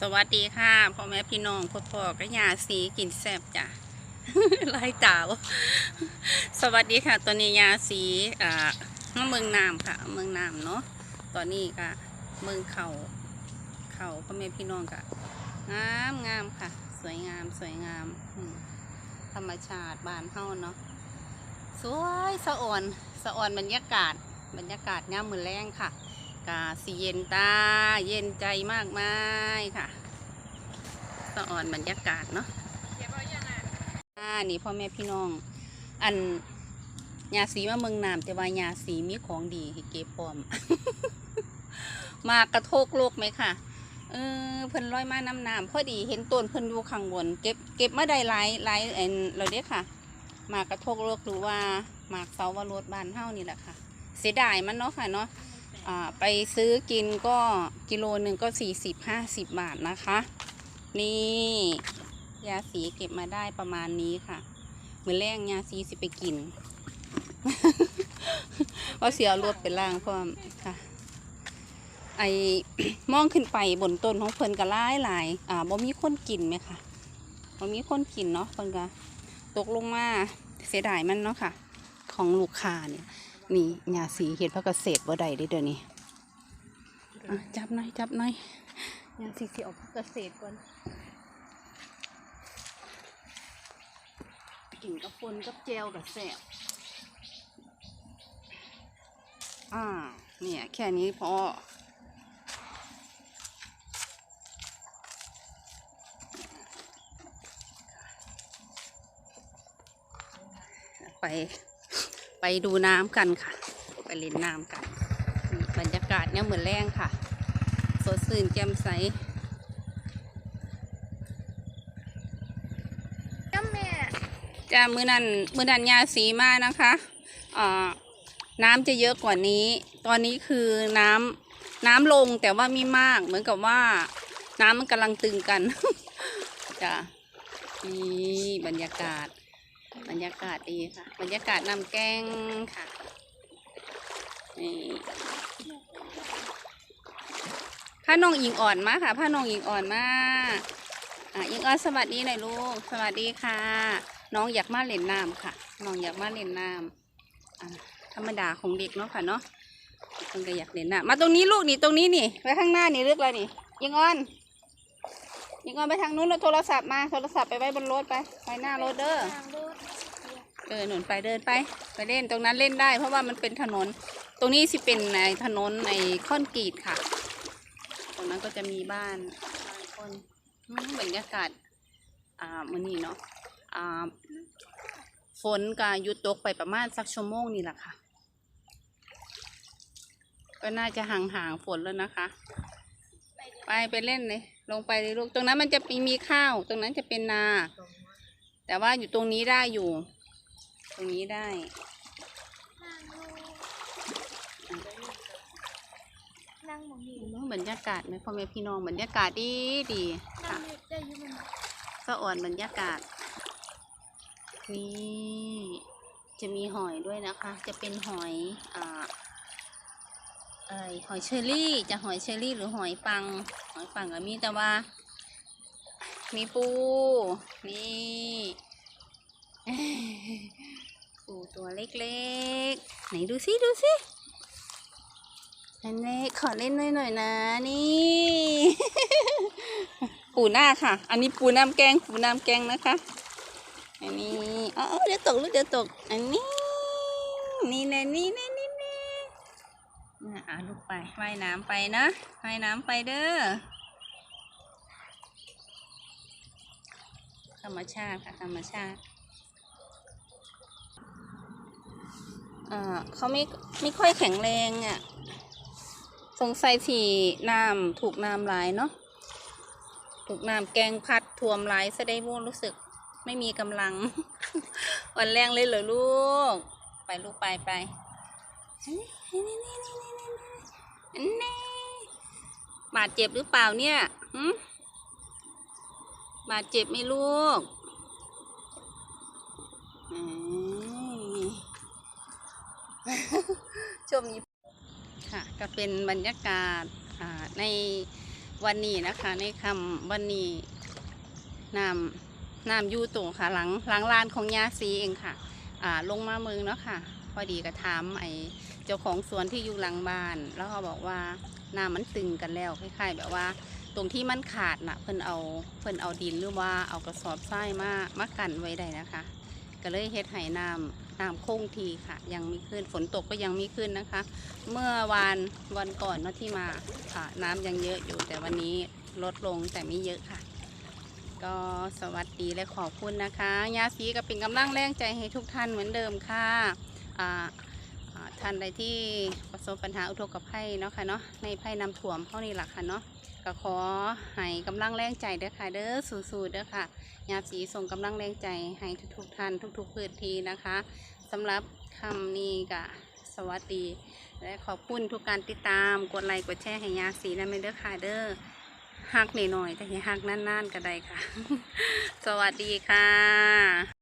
สวัสดีค่ะพ่อแม่พี่น้องพ่อพ่อก็ยาสีกินแซบจ้ะลายตาวสวัสดีค่ะตอนนี้ยาสีอ่าเมืองนามค่ะ เมืองนามเนาะตอนนี้ก็เมืองเขาเขาพ่อแม่พี่น้องก็งามงามค่ะ สวยงามสวยงามธรรมชาติบานเฮาเนาะสวยสะอ่อนสะอ่อนบรรยากาศบรรยากาศงามมือแรงค่ะ กาสีเย็นตา เย็นใจมากมายค่ะสะอ่อนบรรยากาศเนาะอ่านี่พ่อแม่พี่น้อง อันยาสีมาเมืองนามแต่ว่ายาสีมีของดีเก็บพร้อม มากระโทกโลกไหมค่ะเออเพิ่นร้อยมาน้ำน้ำพอดีเห็นต้นเพิ่นอยู่ข้างบนเก็บเก็บมาได้หลายหลายเอ็นเราเด้ค่ะ มากระโทกโลกหรือว่า มากเสาวรสบ้านเฮานี่แหละค่ะ เสียดายมันเนาะค่ะเนาะ ไปซื้อกินก็กิโลหนึ่งก็สี่สิบห้าสิบบาทนะคะ นี่ยาสีเก็บมาได้ประมาณนี้ค่ะเหมือนแรงยาสีสิไปกินว่าเสียรถไปล่างพร้อมค่ะไอมองขึ้นไปบนต้นของเพิ่นก็หลายหลายอ่าบ่มีคนกินไหมคะบ่มีคนกินเนาะเพิ่นก็ตกลงมาเสียดายมันเนาะค่ะ ของลูกค้าเนี่ย นี่ยาสีเห็ดพักเกษตรบ่ได้เด้อเดี๋ยวนี้จับหน่อยจับหน่อยยาสีสีออกพักเกษตรก่อนกินกับปนกับเจลกับแสบอ่าเนี่ยแค่นี้พอไป ไปดูน้ำกันค่ะ ไปเล่นน้ำกัน บรรยากาศเนี่ยเหมือนแรงค่ะ สดชื่นแจ่มใสจ้าแม่จะมือนันมือนันยาสีมานะคะอ่าน้ำจะเยอะกว่านี้ ตอนนี้คือน้ำน้ำลงแต่ว่าไม่มากเหมือนกับว่าน้ำมันกำลังตึงกันจ้ะนี่บรรยากาศ บรรยากาศดีค่ะ บรรยากาศน้ำแกงค่ะนี่พาน้องอิงอ่อนมาค่ะพาน้องอิงอ่อนมาอะอิงอ่อนสวัสดีหน่อยลูก สวัสดีค่ะ น้องอยากมาเล่นน้ำค่ะ น้องอยากมาเล่นน้ำธรรมดาของเด็กเนาะค่ะเนาะคนก็อยากเล่นน้ำมาตรงนี้ลูกนี่ตรงนี้นี่ไว้ข้างหน้านี่เลือกอะไรนี่ยิงอ่อนยิงอ่อนไปทางนู้นแล้วโทรศัพท์มาโทรศัพท์ไปไว้บนรถไปไปหน้ารถเด้อ เออหนุนไปเดินไป ไปเล่นตรงนั้นเล่นได้ เพราะว่ามันเป็นถนน ตรงนี้สิเป็นในถนนในคอนกรีตค่ะ ตรงนั้นก็จะมีบ้านบ้านคนอืมบรรยากาศอ่ามันนี่เนาะอ่าฝนก็หยุดตกไปประมาณสักชั่วโมงนี่แหละค่ะ ก็น่าจะห่างๆฝนแล้วนะคะ ไปไปเล่นเลยลงไปเลยลูกตรงนั้นมันจะมีมีข้าว ตรงนั้นจะเป็นนา แต่ว่าอยู่ตรงนี้ได้อยู่ ตรงนี้ได้นั่งมองนี่อืมบรรยากาศไหมพ่อแม่พี่น้องบรรยากาศดีดีนั่ค่ะงได้อยังมันสะอ่อนบรรยากาศ นี่จะมีหอยด้วยนะคะ จะเป็นหอยอ่าเอยหอยเชอรี่จะหอยเชอรี่หรือหอยปัง หอยปังก็มีแต่ว่า มีปู นี่ ปูตัว เล็กๆ ไหนดูสิดูสิอันนี้ขอเล่นหน่อยหน่อยๆนะนี่ ปูหน้าค่ะ อันนี้ปูน้ำแกงปูน้ำแกงนะคะ อันนี้อ๋อเดี๋ยวตกลูกเดี๋ยวตก อันนี้ นี่แน่นี่แน่นี่แน่น่ะอะลูกไปว่ายน้ำไปนะว่ายน้ำไปเด้อธรรมชาติค่ะธรรมชาติ อ่า เขาไม่ไม่ค่อยแข็งแรงอะ สงสัยที่น้ำถูกน้ำหลายเนาะ ถูกน้ำแกงพัดท่วมหลายซะได้บูรู้สึกไม่มีกำลังวันแรงเลยเหรอลูก ไปลูกไปไปนี่นี่นี่นี่นี่นี่นี่บาดเจ็บหรือเปล่าเนี่ยบาดเจ็บไหมลูกอื ชมนี้ค่ะก็เป็นบรรยากาศในวันนี้นะคะ ในคำวันนี้น้ำน้ำยู่ตรงค่ะ หลังหลังลานของยาซีเองค่ะอ่าลงมาเมืองเนาะค่ะ พอดีก็ถามไอ้เจ้าของสวนที่อยู่หลังบ้าน แล้วเขาบอกว่าน้ำมันตึงกันแล้วคล้ายๆ แบบว่า ตรงที่มันขาดน่ะเพิ่นเอาเพิ่นเอาดินหรือว่าเอากระสอบทรายมามากันไว้ได้นะคะ ก็เลยเฮ็ดให้น้ำน้ำคงทีค่ะ ยังมีขึ้นฝนตกก็ยังมีขึ้นนะคะ เมื่อวานวันก่อนเนาะที่มาค่ะน้ำยังเยอะอยู่แต่วันนี้ลดลงแต่ไม่เยอะค่ะ ก็สวัสดีและขอบคุณนะคะยาสีก็เป็นกำลังแรงใจให้ทุกท่านเหมือนเดิมค่ะท่านใดที่ประสบปัญหาอุทกภัยเนาะค่ะเนาะในภัยน้ำท่วมเท่านี้ล่ะค่ะเนาะ ก็ขอให้กำลังแรงใจเด้อค่ะเด้อสู้ๆเด้อค่ะยาสีส่งกำลังแรงใจให้ทุกๆท่านทุกๆพื้นที่นะคะสำหรับคำนี้ก็สวัสดี และขอบคุณทุกการติดตามกดไลค์กดแชร์ให้ยาสีนะเมเด้อค่ะเด้อหักหน่อยๆแต่ให้หักนานๆก็ได้ค่ะ สวัสดีค่ะ